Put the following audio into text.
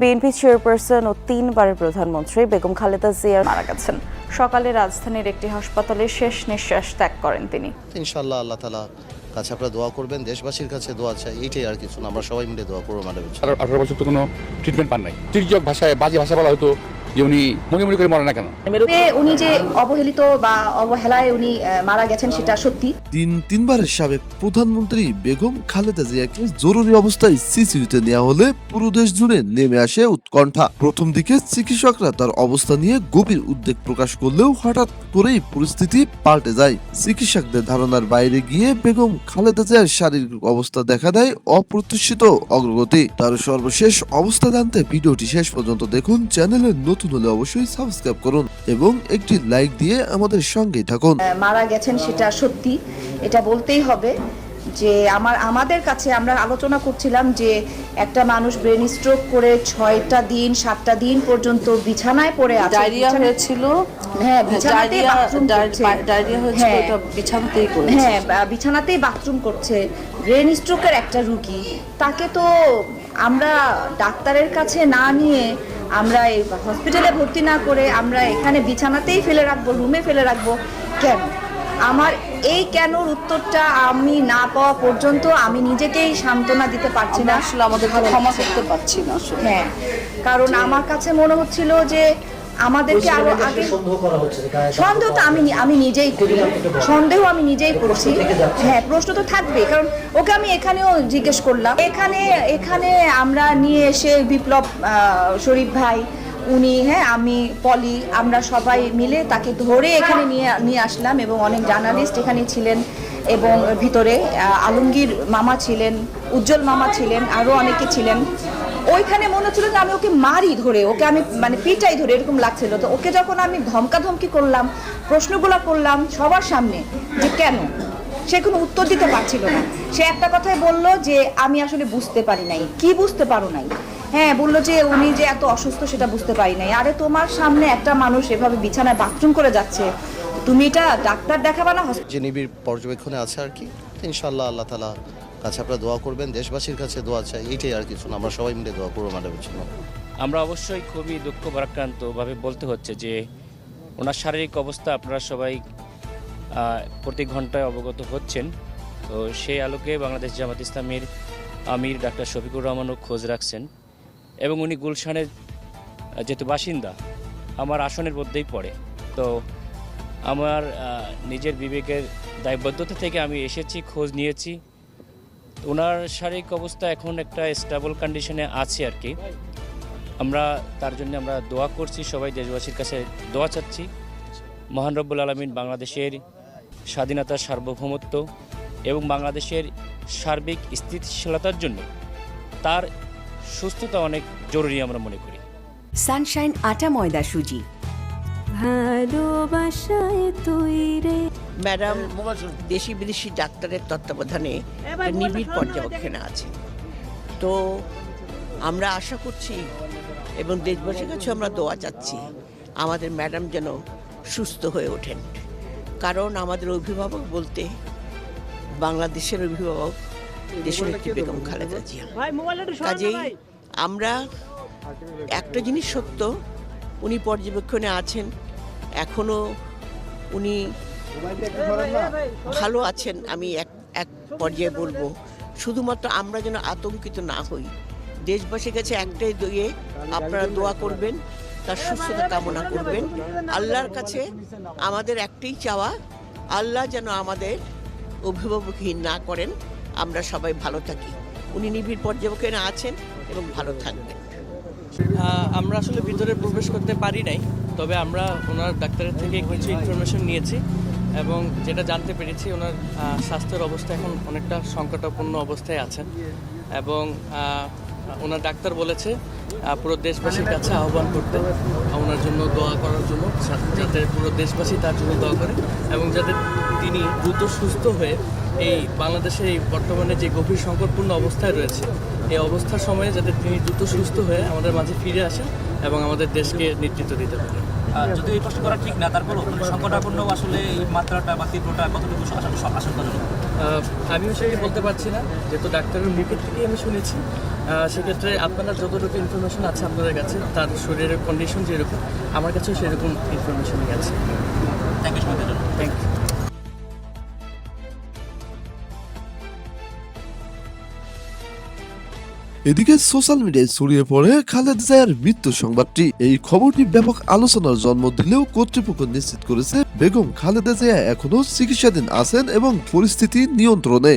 BNP chairperson ও তিনবারের প্রধানমন্ত্রী বেগম খালেদা জিয়া মারা গেছেন। সকালে রাজধানীর একটি হাসপাতালে শেষ নিঃশ্বাস ত্যাগ করেন তিনি। ইনশাআল্লাহ আল্লাহ তালা কাছে আপনারা দোয়া করবেন দেশবাসীর কাছে দোয়া চাই এইটাই আর কিছু না। আমরা সবাই মিলে দোয়া করব মানে আঠারো বছর তো কোনো ট্রিটমেন্ট পান নাই। তির্যক ভাষায় বাজে ভাষা বলা হতো যে উনি মনে মনে করে মরে না কেন? উনি যে অবহেলিত বা অবহেলায় উনি মারা গেছেন সেটা সত্যি। তিন তিনবারের সাবেক প্রধানমন্ত্রী বেগম খালেদা জিয়াকে জরুরি অবস্থায় সিসিউতে নেওয়া হলে পুরো দেশ জুড়ে নেমে আসে উৎকণ্ঠা। প্রথম দিকে চিকিৎসকরা তার অবস্থা নিয়ে গভীর উদ্বেগ প্রকাশ করলেও হঠাৎ করেই পরিস্থিতি পাল্টে যায়। চিকিৎসকদের ধারণার বাইরে গিয়ে বেগম খালেদা জিয়ার শারীরিক অবস্থা দেখা দেয় অপ্রত্যাশিত অগ্রগতি। তার সর্বশেষ অবস্থা জানতে ভিডিওটি শেষ পর্যন্ত দেখুন চ্যানেলের নতুন হলে অবশ্যই সাবস্ক্রাইব করুন এবং একটি লাইক দিয়ে আমাদের সঙ্গেই থাকুন। মারা গেছেন সেটা সত্যি। এটা বলতেই হবে যে আমার আমাদের কাছে আমরা আলোচনা করছিলাম যে একটা মানুষ ব্রেন স্ট্রোক করে ছয়টা দিন সাতটা দিন পর্যন্ত বিছানায় পড়ে আছে। ডায়রিয়া হয়েছিল? হ্যাঁ বিছানাতেই বাথরুম করছে। ডায়রিয়া হয়েছিল হ্যাঁ। বিছানাতেই করেছে। হ্যাঁ বিছানাতেই বাথরুম করছে। ব্রেন স্ট্রোকের একটা রুগী। তাকে তো আমরা ডাক্তারের কাছে না নিয়ে আমরা এই হসপিটালে ভর্তি না করে আমরা এখানে বিছানাতেই ফেলে রাখব রুমে ফেলে রাখব। কেন? আমার এই কেনর উত্তরটা আমি না পাওয়া পর্যন্ত আমি নিজেকেই সান্ত্বনা দিতে পারছি না। আসলে আমাদের ক্ষমা করতে পারছি না হ্যাঁ কারণ আমার কাছে মনে হচ্ছিল যে আমাদেরকে আরও আগে সন্দেহ তো আমি আমি নিজেই করি সন্দেহ আমি নিজেই করছি। হ্যাঁ প্রশ্ন তো থাকবে কারণ ওকে আমি এখানেও জিজ্ঞেস করলাম। এখানে এখানে আমরা নিয়ে এসে বিপ্লব শরীফ ভাই উনি হ্যাঁ আমি পলি আমরা সবাই মিলে তাকে ধরে এখানে নিয়ে নিয়ে আসলাম এবং অনেক জার্নালিস্ট এখানে ছিলেন এবং ভিতরে আলমগীর মামা ছিলেন উজ্জ্বল মামা ছিলেন আরও অনেকে ছিলেন। ওইখানে মনে হচ্ছিল যে আমি ওকে মারি ধরে, ওকে আমি মানে পিটাই ধরে, এরকম লাগছিল। তো ওকে যখন আমি ধমকাধমকি করলাম, প্রশ্নগুলো করলাম সবার সামনে যে কেন, সে কোনো উত্তর দিতে পারছিল না। সে একটা কথাই বলল যে, আমি আসলে বুঝতে পারি নাই। কি বুঝতে পারো নাই? হ্যাঁ বলল যে, উনি যে এত অসুস্থ সেটা বুঝতে পারি নাই। আরে, তোমার সামনে একটা মানুষ এভাবে বিছানায় বাথরুম করে যাচ্ছে, তুমি এটা ডাক্তার দেখাবা না? যে নিবিড় পর্যবেক্ষণে আছে আর কি। ইনশাল্লাহ আল্লাহ তালা কাছে আপনারা দোয়া করবেন, দেশবাসীর কাছে দোয়া চাই, এইটাই আর কিছু আমরা সবাই মিলে দোয়া করব ম্যাডামের জন্য। আমরা অবশ্যই খুবই দুঃখ ভারাক্রান্তভাবে বলতে হচ্ছে যে, ওনার শারীরিক অবস্থা আপনারা সবাই প্রতি ঘন্টায় অবগত হচ্ছেন। তো সেই আলোকে বাংলাদেশ জামাত ইসলামীর আমির ডাক্তার শফিকুর রহমানও খোঁজ রাখছেন এবং উনি গুলশানের যেহেতু বাসিন্দা, আমার আসনের মধ্যেই পড়ে। তো আমার নিজের বিবেকের দায়বদ্ধতা থেকে আমি এসেছি, খোঁজ নিয়েছি। ওনার শারীরিক অবস্থা এখন একটা স্টেবল কন্ডিশনে আছে আর কি। আমরা তার জন্য আমরা দোয়া করছি সবাই দেশবাসীর কাছে দোয়া চাচ্ছি। মহান রব্বুল আলমিন বাংলাদেশের স্বাধীনতার সার্বভৌমত্ব এবং বাংলাদেশের সার্বিক স্থিতিশীলতার জন্য তার সুস্থতা অনেক জরুরি আমরা মনে করি। সানশাইন আটা ময়দা সুজি। ভালোবাসায় তৈরে ম্যাডাম দেশি বিদেশি ডাক্তারের তত্ত্বাবধানে নিবিড় পর্যবেক্ষণে আছে। তো আমরা আশা করছি এবং দেশবাসীর কাছে আমরা দোয়া চাচ্ছি আমাদের ম্যাডাম যেন সুস্থ হয়ে ওঠেন। কারণ আমাদের অভিভাবক বলতে বাংলাদেশের অভিভাবক দেশনেত্রী বেগম খালেদা জিয়া। কাজেই আমরা একটা জিনিস সত্য উনি পর্যবেক্ষণে আছেন এখনও উনি ভালো আছেন, আমি এক এক পর্যায়ে বলব। শুধুমাত্র আমরা যেন আতঙ্কিত না হই। দেশবাসীর কাছে একটাই দইয়ে আপনারা দোয়া করবেন, তার সুস্থতা কামনা করবেন। আল্লাহর কাছে আমাদের একটাই চাওয়া, আল্লাহ যেন আমাদের অভিভাবকহীন না করেন। আমরা সবাই ভালো থাকি। উনি নিবিড় পর্যবেক্ষণে আছেন এবং ভালো থাকবেন। আমরা আসলে ভিতরে প্রবেশ করতে পারি নাই, তবে আমরা ওনার ডাক্তারের থেকে কিছু ইনফরমেশন নিয়েছি। এবং যেটা জানতে পেরেছি, ওনার স্বাস্থ্যের অবস্থা এখন অনেকটা সংকটাপন্ন অবস্থায় আছেন এবং ওনার ডাক্তার বলেছে পুরো দেশবাসীর কাছে আহ্বান করতে ওনার জন্য দোয়া করার জন্য যাতে পুরো দেশবাসী তার জন্য দোয়া করে এবং যাতে তিনি দ্রুত সুস্থ হয়ে এই বাংলাদেশের এই বর্তমানে যে গভীর সংকটপূর্ণ অবস্থায় রয়েছে, এই অবস্থার সময়ে যাতে তিনি দ্রুত সুস্থ হয়ে আমাদের মাঝে ফিরে আসেন এবং আমাদের দেশকে নেতৃত্ব দিতে পারেন। যদি এই প্রশ্ন করা ঠিক না তারপরও সংকটাপূর্ণ সংকটাপন্ন আসলে এই মাত্রাটা বা তীব্রটা কতটুকু আশঙ্কাজনক? আমিও সেটা বলতে পারছি না যেহেতু ডাক্তারের মুখের থেকেই আমি শুনেছি। সেক্ষেত্রে আপনারা যতটুকু ইনফরমেশন আছে আপনাদের কাছে তার শরীরের কন্ডিশন যেরকম আমার কাছেও সেরকম ইনফরমেশনই আছে। Thank you. থ্যাংক ইউ এদিকে সোশ্যাল মিডিয়ায় ছড়িয়ে পড়ে খালেদ জায়ের মৃত্যু সংবাদটি। এই খবরটি ব্যাপক আলোচনার জন্ম দিলেও কর্তৃপক্ষ নিশ্চিত করেছে, বেগম খালেদা জিয়া এখনও চিকিৎসাধীন আছেন এবং পরিস্থিতি নিয়ন্ত্রণে।